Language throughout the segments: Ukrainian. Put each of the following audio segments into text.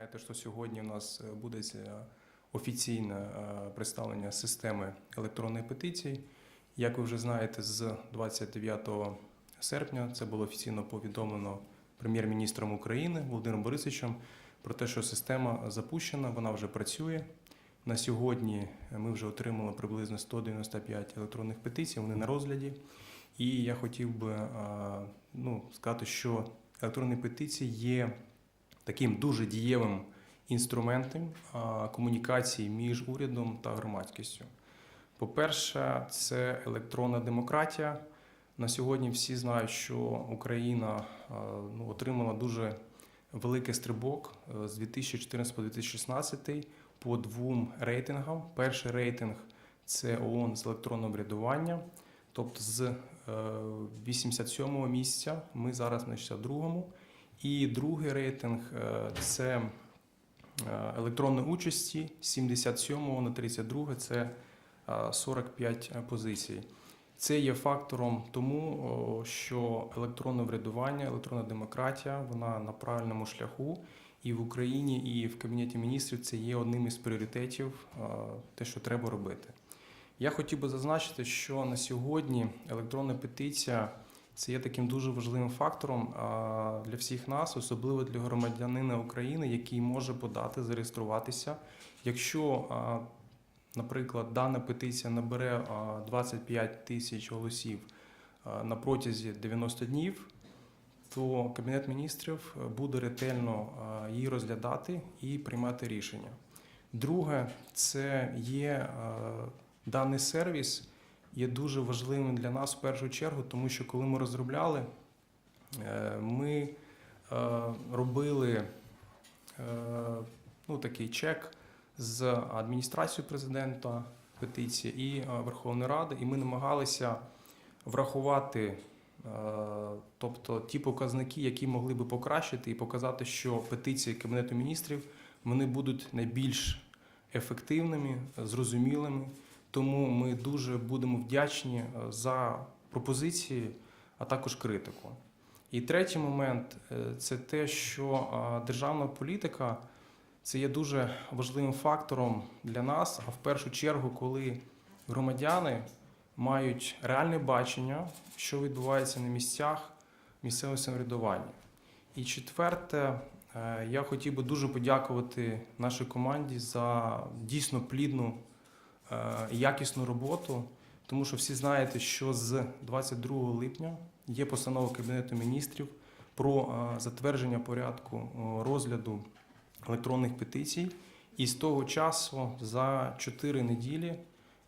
знаєте, що сьогодні у нас е, буде офіційне е, представлення системи електронної петиції. Як ви вже знаєте, з 29 серпня це було офіційно повідомлено прем'єр-міністром України Володимиром Борисовичем про те, що система запущена, вона вже працює. На сьогодні ми вже отримали приблизно 195 електронних петицій, вони на розгляді. І я хотів би е, ну, сказати, що електронні петиції є таким дуже дієвим інструментом комунікації між урядом та громадськістю. По-перше, це електронна демократія. На сьогодні всі знають, що Україна ну, отримала дуже великий стрибок е, з 2014 по 2016 по двом рейтингам. Перший рейтинг це ООН з електронного врядування. Тобто з е, 87-го місця ми зараз на 62-му. І другий рейтинг е, це е, електронної участі з 77 на 32 це е, 45 позицій. Це є фактором тому, що електронне врядування, електронна демократія, вона на правильному шляху. І в Україні, і в Кабінеті міністрів це є одним із пріоритетів, е, те, що треба робити. Я хотів би зазначити, що на сьогодні електронна петиція це є таким дуже важливим фактором для всіх нас, особливо для громадянина України, який може подати, зареєструватися. Якщо, наприклад, дана петиція набере 25 тисяч голосів на протязі 90 днів, то Кабінет міністрів буде ретельно її розглядати і приймати рішення. Друге, це є даний сервіс є дуже важливим для нас в першу чергу, тому що коли ми розробляли, е, ми е, робили е, ну, такий чек з адміністрацією президента петиції і Верховної Ради, і ми намагалися врахувати. Тобто ті показники, які могли би покращити і показати, що петиції Кабінету міністрів вони будуть найбільш ефективними, зрозумілими. Тому ми дуже будемо вдячні е, за пропозиції, а також критику. І третій момент е, це те, що е, державна політика це є дуже важливим фактором для нас, а в першу чергу, коли громадяни мають реальне бачення, що відбувається на місцях місцевого самоврядування. І четверте, я хотів би дуже подякувати нашій команді за дійсно плідну якісну роботу, тому що всі знаєте, що з 22 липня є постанова Кабінету міністрів про е, затвердження порядку е, розгляду електронних петицій. І з того часу за 4 неділі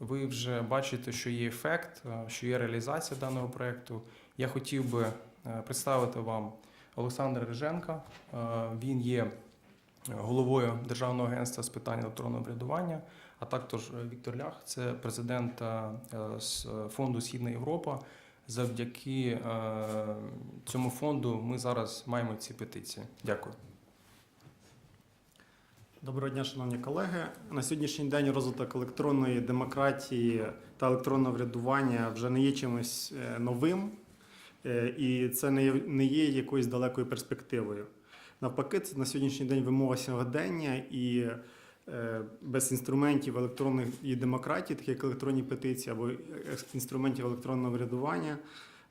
ви вже бачите, що є ефект, е, що є реалізація даного проєкту. Я хотів би е, представити вам Олександра Риженка. Е, Він є головою Державного агентства з питань електронного врядування, а також е, Віктор Лях, це президент е, з фонду Східна Європа. Завдяки е, цьому фонду ми зараз маємо ці петиції. Дякую. Доброго дня, шановні колеги. На сьогоднішній день розвиток електронної демократії та електронного врядування вже не є чимось е, новим, е, і це не є, якоюсь далекою перспективою. Навпаки, це на сьогоднішній день вимога сьогодення і е, без інструментів електронної демократії, таких як електронні петиції або е, інструментів електронного врядування.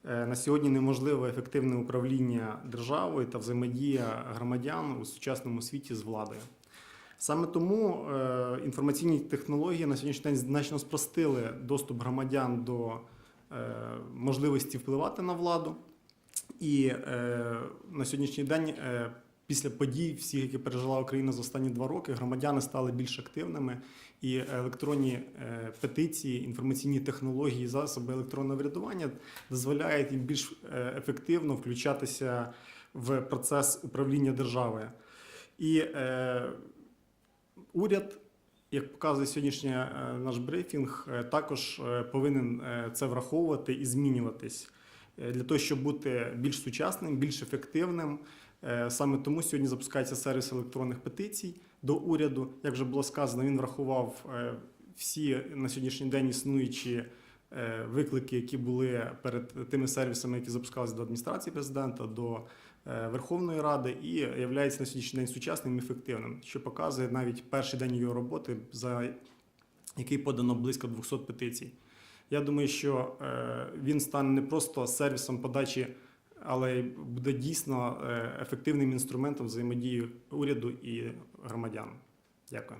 е, На сьогодні неможливе ефективне управління державою та взаємодія громадян у сучасному світі з владою. Саме тому е, інформаційні технології на сьогоднішній день значно спростили доступ громадян до е, можливості впливати на владу. І е, на сьогоднішній день, е, після подій, всіх, які пережила Україна за останні два роки, громадяни стали більш активними, і електронні е, петиції, інформаційні технології, засоби електронного врядування дозволяють їм більш е, ефективно включатися в процес управління державою. І е, уряд, як показує сьогоднішній е, наш брифінг, також повинен це враховувати і змінюватись для того, щоб бути більш сучасним, більш ефективним. Е, Саме тому сьогодні запускається сервіс електронних петицій до уряду. Як вже було сказано, він врахував е, всі на сьогоднішній день існуючі е, виклики, які були перед тими сервісами, які запускалися до адміністрації президента, до Верховної Ради і є на сьогоднішній день сучасним і ефективним, що показує навіть перший день його роботи, за який подано близько 200 петицій. Я думаю, що він стане не просто сервісом подачі, але буде дійсно е, ефективним інструментом взаємодії уряду і громадян. Дякую.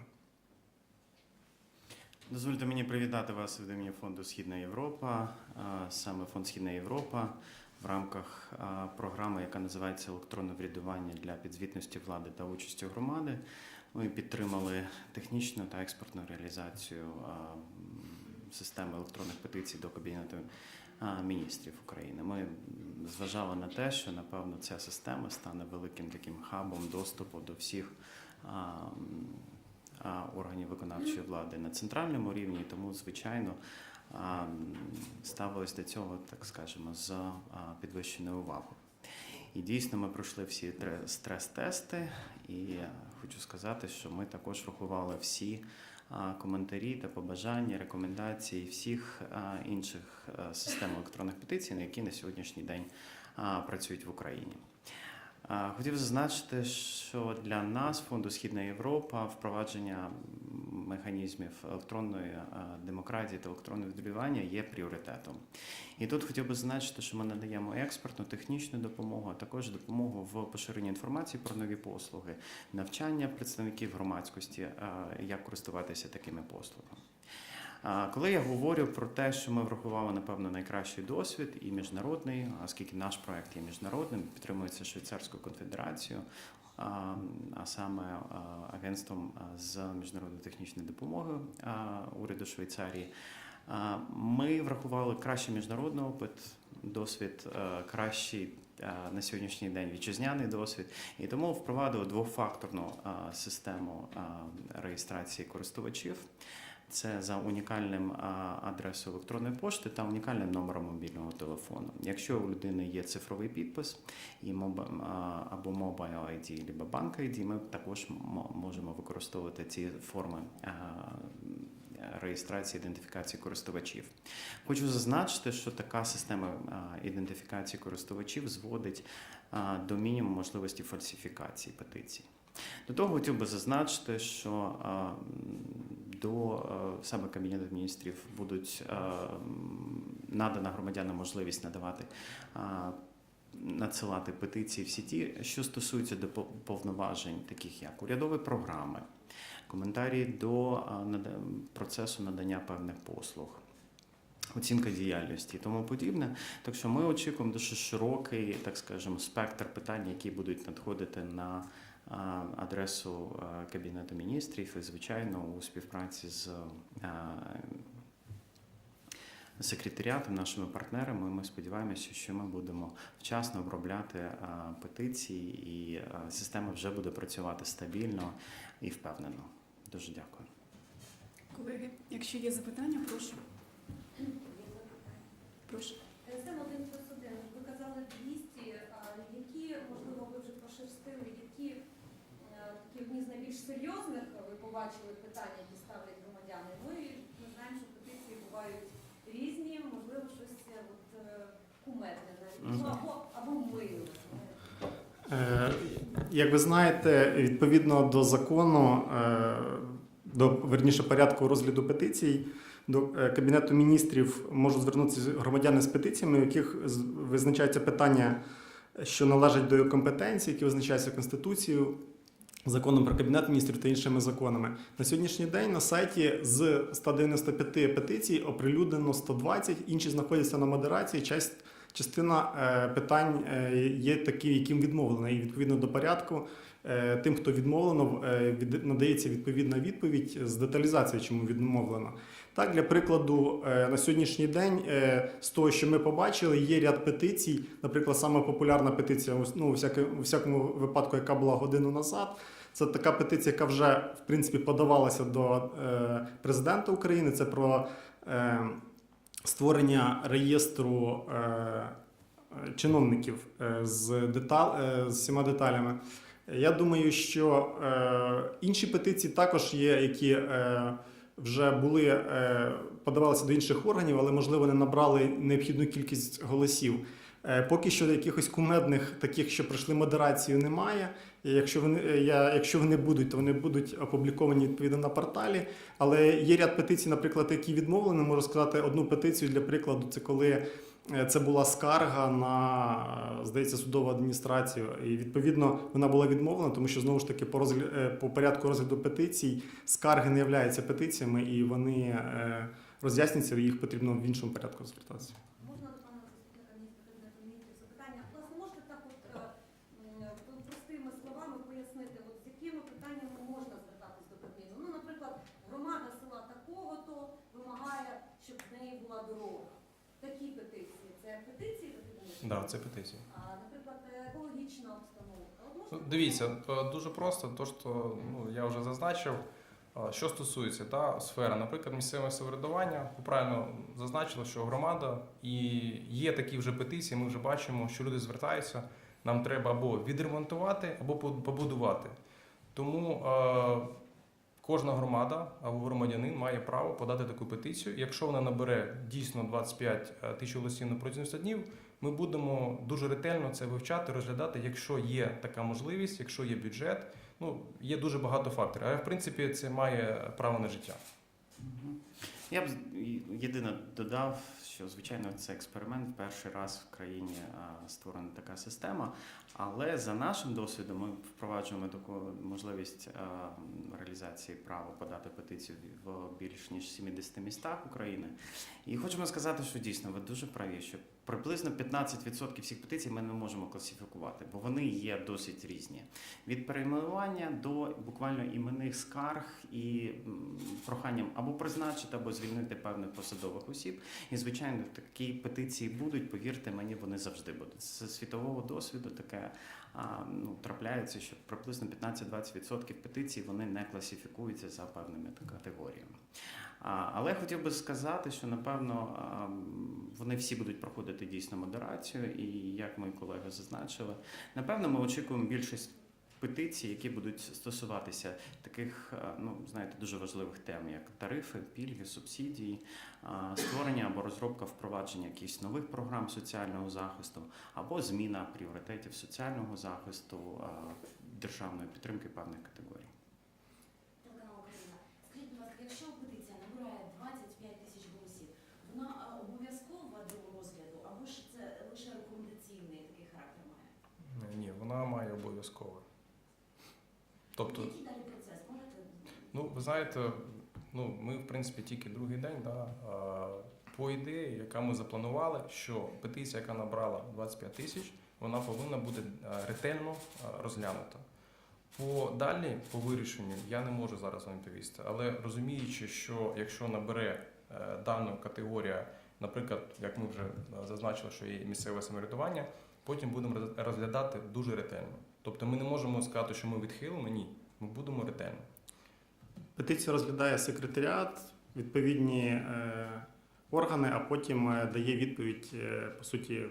Дозвольте мені привітати вас від імені фонду Східна Європа. Саме фонд Східна Європа в рамках програми, яка називається електронне врядування для підзвітності влади та участі громади. Ми підтримали технічну та експортну реалізацію системи електронних петицій до Кабінету міністрів України. Ми зважали на те, що напевно ця система стане великим таким хабом доступу до всіх. органів виконавчої влади на центральному рівні, тому звичайно ставились до цього, так скажемо, з підвищеною увагою. І дійсно ми пройшли всі тре- стрес-тести, і хочу сказати, що ми також врахували всі коментарі та побажання, рекомендації всіх інших систем електронних петицій, на які на сьогоднішній день працюють в Україні. Хотів зазначити, що для нас, фонду Східна Європа, впровадження механізмів електронної демократії та електронного відбивання є пріоритетом. І тут хотів би зазначити, що ми надаємо експертну, технічну допомогу, а також допомогу в поширенні інформації про нові послуги, навчання представників громадськості, як користуватися такими послугами. Коли я говорю про те, що ми врахували, напевно, найкращий досвід і міжнародний, оскільки наш проект є міжнародним, підтримується Швейцарською конфедерацією, а саме агентством з міжнародної технічної допомоги уряду Швейцарії. Ми врахували кращий міжнародний опит, досвід, кращий на сьогоднішній день вітчизняний досвід, і тому впровадили двофакторну систему реєстрації користувачів. Це за унікальним адресою електронної пошти та унікальним номером мобільного телефону. Якщо у людини є цифровий підпис і або Mobile ID, або Bank ID, ми також можемо використовувати ці форми реєстрації ідентифікації користувачів. Хочу зазначити, що така система ідентифікації користувачів зводить до мінімуму можливості фальсифікації петицій. До того хотів би зазначити, що до саме Кабінету міністрів будуть надана громадянам можливість надавати надсилати петиції в сіті, що стосується до повноважень, таких як урядові програми, коментарі до процесу надання певних послуг. Оцінка діяльності і тому подібне. Так що ми очікуємо дуже широкий, так скажемо, спектр питань, які будуть надходити на адресу Кабінету міністрів і, звичайно, у співпраці з а, секретаріатом, нашими партнерами. Ми сподіваємося, що ми будемо вчасно обробляти петиції, і система вже буде працювати стабільно і впевнено. Дуже дякую. Колеги, якщо є запитання. Прошу. Сем один плюс один. Ви казали 200. А які, можливо, ви вже пошерстили, які е, такі одні з найбільш серйозних ви побачили питання, які ставлять громадяни? Ми, ми знаємо, що петиції бувають різні, можливо, щось е, от, е, кумедне навіть. Ну, Мгм. або, або миле. Е, Як ви знаєте, відповідно до закону, е, до верніше порядку розгляду петицій, до е, Кабінету міністрів можуть звернутися громадяни з петиціями, у яких визначається питання, що належать до компетенції, які визначаються Конституцією, законом про Кабінет міністрів та іншими законами. На сьогоднішній день на сайті з 195 петицій оприлюднено 120, інші знаходяться на модерації. Часть Частина е, питань е, є такі, яким відмовлено, і відповідно до порядку. е, Тим, хто відмовлено, від- надається відповідна відповідь з деталізацією, чому відмовлено. Так, для прикладу, на сьогоднішній день, з того, що ми побачили, є ряд петицій. Наприклад, саме популярна петиція, ну, у всякому випадку, яка була годину назад. Це така петиція, яка вже в принципі подавалася до президента України. Це про створення реєстру е, чиновників е, з, детал, е, з всіма деталями. Я думаю, що інші петиції також є, які вже були подавалися до інших органів, але можливо не набрали необхідну кількість голосів. Е, Поки що якихось кумедних таких, що пройшли модерацію, немає. І Якщо вони, е, я, якщо вони будуть, то вони будуть опубліковані відповідно на порталі. Але є ряд петицій, наприклад, які відмовлені. Можу сказати одну петицію для прикладу. Це коли е, це була скарга на, здається, судову адміністрацію. І відповідно вона була відмовлена, тому що знову ж таки по, розгля... по порядку розгляду петицій скарги не являються петиціями, і вони роз'яснюються, їх потрібно в іншому порядку звертатися. Можна до пана заступника міністра кабінету міністрів запитання? Власне, можете так от е, м, простими словами пояснити, от з якими питаннями можна звертатись до Кабміну? Ну, наприклад, громада села такого-то вимагає, щоб з неї була дорога. Такі петиції. Це петиції такі будуть? Да, це петиція. А, наприклад, екологічна обстановка. Ну, Дивіться, е, дуже просто, то що ну, я вже зазначив. Е, Що стосується та, сфери, наприклад, місцевого самоврядування, ви правильно зазначили, що громада і є такі вже петиції, ми вже бачимо, що люди звертаються. Нам треба або відремонтувати, або побудувати. Тому е, кожна громада або громадянин має право подати таку петицію. Якщо вона набере дійсно 25 тисяч голосів на протязі 100 днів, ми будемо дуже ретельно це вивчати, розглядати, якщо є така можливість, якщо є бюджет. Ну, є дуже багато факторів. Але в принципі це має право на життя. Я б єдине додав, що звичайно це експеримент. В перший раз в країні створена така система. Але за нашим досвідом ми впроваджуємо таку можливість реалізації права подати петицію в більш ніж 70 містах України. І хочемо сказати, що дійсно ви дуже праві, що приблизно 15% всіх петицій ми не можемо класифікувати, бо вони є досить різні. Від перейменування до буквально іменних скарг і проханням або призначити, або звільнити певних посадових осіб. І звичайно, такі петиції будуть. Повірте мені, вони завжди будуть. З світового досвіду таке ну, трапляється, що приблизно 15-20% петицій вони не класифікуються за певними категоріями. Але хотів би сказати, що напевно вони всі будуть проходити дійсно модерацію, і як мої колеги зазначили, напевно, ми очікуємо більшість петицій, які будуть стосуватися таких, ну знаєте, дуже важливих тем, як тарифи, пільги, субсидії, створення або розробка впровадження якихось нових програм соціального захисту, або зміна пріоритетів соціального захисту, державної підтримки певних категорій. Телеканал Україна. Скажіть, будь ласка, якщо петиція набирає 25 тисяч голосів, вона а, обов'язкова до розгляду, або ж це лише рекомендаційний такий характер має? Ні, вона має обов'язково. Тобто, Який далі процес? Можете? ну ви знаєте, ну ми в принципі тільки другий день, да, а, по ідеї, яка ми запланували, що петиція, яка набрала 25 тисяч, вона повинна бути ретельно розглянута. По далі, по вирішенню, я не можу зараз вам відповісти, але розуміючи, що якщо набере е, дану категорія, наприклад, як ми вже е, зазначили, що є місцеве самоврядування, потім будемо розглядати дуже ретельно. Тобто ми не можемо сказати, що ми відхилимо, ні, ми будемо ретельно. Петицію розглядає секретаріат, відповідні е, органи, а потім е, дає відповідь, е, по суті, е,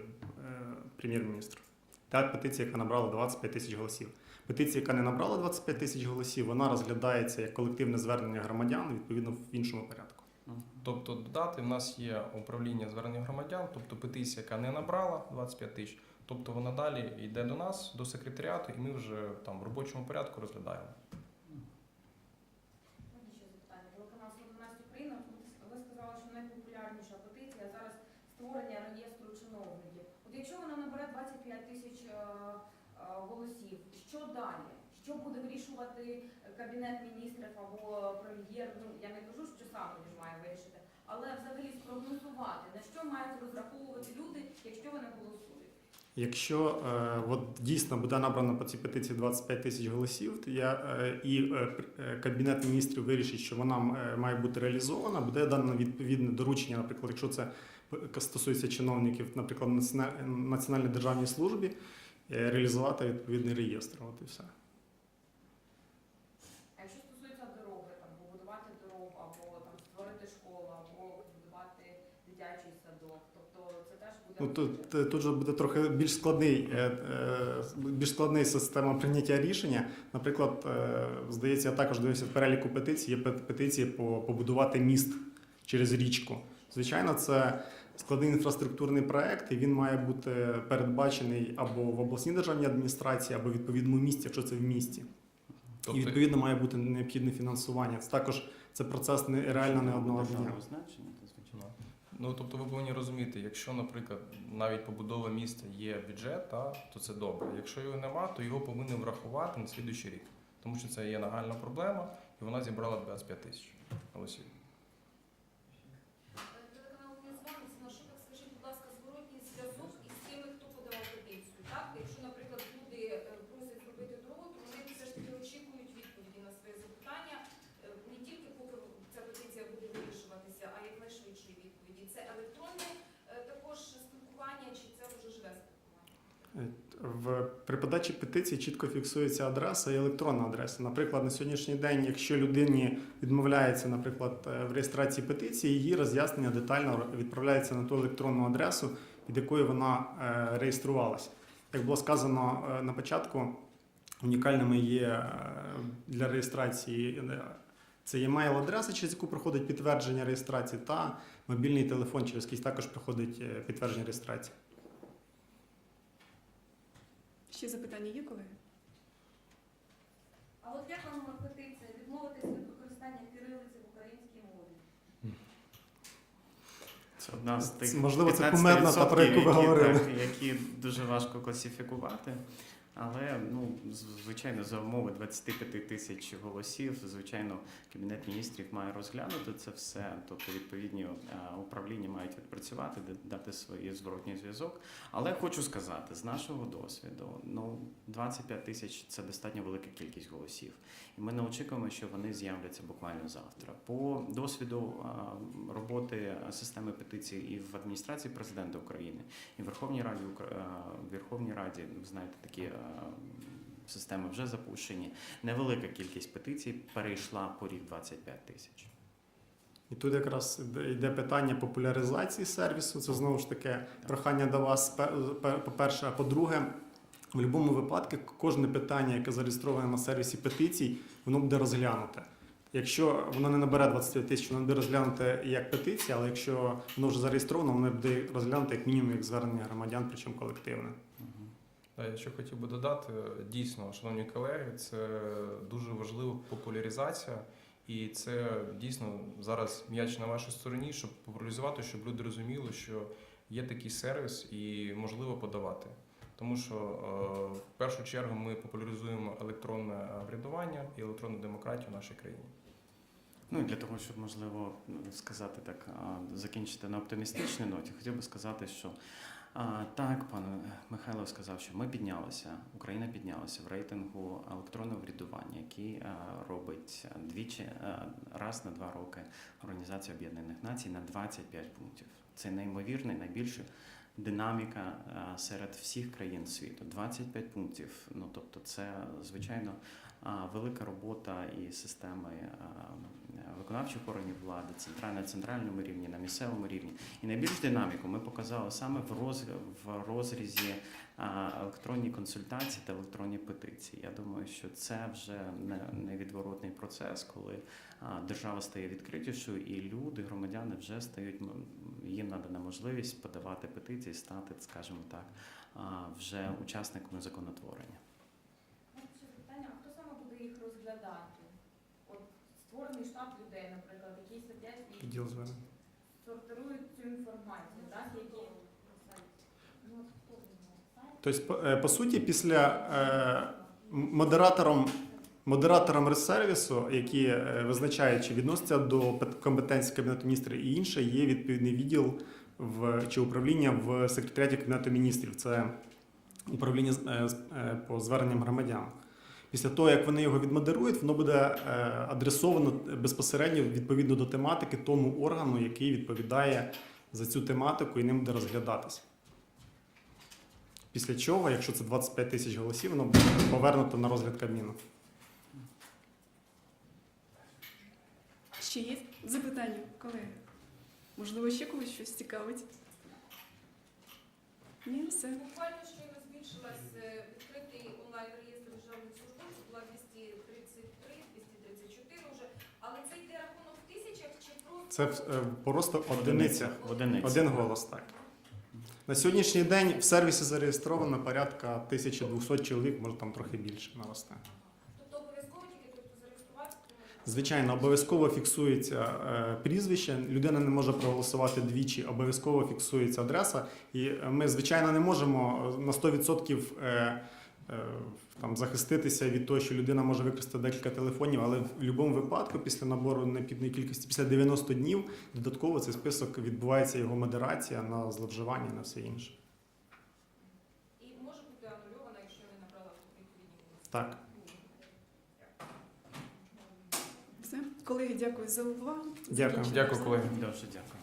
прем'єр-міністру. Та петиція, яка набрала 25 тисяч голосів. Петиція, яка не набрала 25 тисяч голосів, вона розглядається як колективне звернення громадян відповідно в іншому порядку. Тобто додати, в нас є управління звернення громадян, тобто петиція, яка не набрала 25 тисяч, тобто вона далі йде до нас, до секретаріату, і ми вже там в робочому порядку розглядаємо. Можна ще запитання? Телеканал 112 Україна. Ви сказали, що найпопулярніша петиція зараз створення реєстру чиновників. От якщо вона набере 25 тисяч е, е, голосів, що далі? Що буде вирішувати кабінет міністрів або прем'єр? Ну я не кажу, що сам ж має вирішити, але взагалі спрогнозувати на що мають розраховувати люди, якщо вони голосують. Якщо е, от дійсно буде набрано по цій петиції 25 тисяч голосів, то я е, і е, е, кабінет міністрів вирішить, що вона е, має бути реалізована, буде дано відповідне доручення, наприклад, якщо це стосується чиновників, наприклад, націона- національній державній службі, е, реалізувати відповідний реєстр. От і все. А якщо стосується дороги, там побудувати дорогу, або там створити школу, або побудувати дитячий садок, тобто це теж буде Ну тут, тут же буде трохи більш складний, е, е, більш складний система прийняття рішення. Наприклад, е, здається, я також дивився в переліку петицій. Є петиції по побудувати міст через річку. Звичайно, це складний інфраструктурний проект, і він має бути передбачений або в обласній державній адміністрації, або в відповідному місті, якщо це в місті. І Тобто, відповідно має бути необхідне фінансування. Це також це процес не реально не одного дня. Ну, тобто ви повинні розуміти, якщо, наприклад, навіть побудова міста є бюджет, та, то це добре. Якщо його нема, то його повинні врахувати на слідуючий рік. Тому що це є нагальна проблема, і вона зібрала 25 тисяч голосів. Телеканал не з вами, з маршруток, скажіть, будь ласка, зворотній зв'язок із тими, хто подавав петицію. Так? Якщо, наприклад, люди е, просять зробити дорогу, то вони все ж таки очікують відповіді на своє запитання е, не тільки поки ця петиція буде вирішуватися, а якнайшвидшої відповіді. Це електронне е, також спілкування, чи це вже живе спілкування? В при подачі петиції чітко фіксується адреса і електронна адреса. Наприклад, на сьогоднішній день, якщо людині відмовляється, наприклад, е, в реєстрації петиції, її роз'яснення детально відправляється на ту електронну адресу, від якої вона е, реєструвалася. Як було сказано е, на початку, унікальними є для реєстрації це є мейл-адреса, через яку проходить підтвердження реєстрації, та мобільний телефон, через який також проходить підтвердження реєстрації. Ще запитання є, колеги? А от як вам петиція відмовитися від використання кирилиці в українській мові? Це одна з тих можливо, це 15%, кумедна та, про яку ви які, говорили. так, які дуже важко класифікувати. Але ну звичайно, за умови 25 тисяч голосів, звичайно, кабінет міністрів має розглянути це все. Тобто відповідні е, управління мають відпрацювати, дати свій зворотній зв'язок. Але хочу сказати, з нашого досвіду, ну 25 тисяч це достатньо велика кількість голосів, і ми не очікуємо, що вони з'являться буквально завтра. По досвіду роботи системи петицій і в адміністрації президента України, і в Верховній Раді в Верховній Раді, ви знаєте, такі системи вже запущені. Невелика кількість петицій перейшла поріг 25 тисяч. І тут якраз йде- питання популяризації сервісу. Це знову ж таки прохання до вас, пе- пе- по-перше, а по-друге, в будь-якому випадку кожне питання, яке зареєстроване на сервісі петицій, воно буде розглянуте. Якщо воно не набере 25 тисяч, воно буде розглянуте як петиція, але якщо воно вже зареєстровано, воно буде розглянуте як мінімум як звернення громадян, причому колективне. Ще хотів би додати, дійсно, шановні колеги, це дуже важлива популяризація, і це дійсно зараз м'яч на вашій стороні, щоб популяризувати, щоб люди розуміли, що є такий сервіс і можливо подавати. Тому що е, в першу чергу ми популяризуємо електронне врядування і електронну демократію в нашій країні. Ну і для того, щоб можливо сказати так, закінчити на оптимістичній ноті, хотів би сказати, що а, так, пан Михайло сказав, що ми піднялися, Україна піднялася в рейтингу електронного врядування, який а, робить двічі а, раз на два роки Організація Об'єднаних Націй на 25 пунктів. Це неймовірний, найбільша динаміка а, серед всіх країн світу. 25 пунктів. Ну тобто, це звичайно велика робота і системи виконавчих органів влади, центральна центральному рівні, на місцевому рівні. І найбільш динаміку ми показали саме в роз в розрізі електронні консультації та електронні петиції. Я думаю, що це вже не невідворотний процес, коли держава стає відкритішою, і люди, громадяни вже стають їм надана можливість подавати петиції, стати, скажімо так, вже учасниками законотворення. Можна ще запитання, а хто саме буде їх розглядати? От створений штат людей, наприклад, які сидять і сортирують цю інформацію, так? Які... Ну? Тобто, по, е, суті, після е, модератором, модератором сервісу, які е, визначають, чи відносяться до компетенції Кабінету міністрів і інше, є відповідний відділ в, чи управління в секретаріаті Кабінету міністрів. Це управління по зверненням громадян. Після того, як вони його відмодерують, воно буде е, адресовано безпосередньо відповідно до тематики тому органу, який відповідає за цю тематику і ним буде розглядатися. Після чого, якщо це 25 тисяч голосів, воно буде повернуто на розгляд Кабміну. Ще є запитання, колеги? Можливо, ще когось щось цікавить? Ні, все. Це е, просто одиниця. В. Один голос, так. На сьогоднішній день в сервісі зареєстровано порядка 1200 чоловік, може там трохи більше наросте. Тобто обов'язково тільки тобто зареєструватися? Звичайно, обов'язково фіксується е, прізвище. Людина не може проголосувати двічі, обов'язково фіксується адреса. І ми, звичайно, не можемо е, на 100% е, е, там, захиститися від того, що людина може використати декілька телефонів, але в будь-якому випадку, після набору необхідної кількості, після 90 днів, додатково цей список відбувається його модерація на зловживання і на все інше. І може бути анульована, якщо не набрала відповідні. Так. Все. Колеги, дякую за увагу. Дякую. Дякую, колеги. Дуже дякую.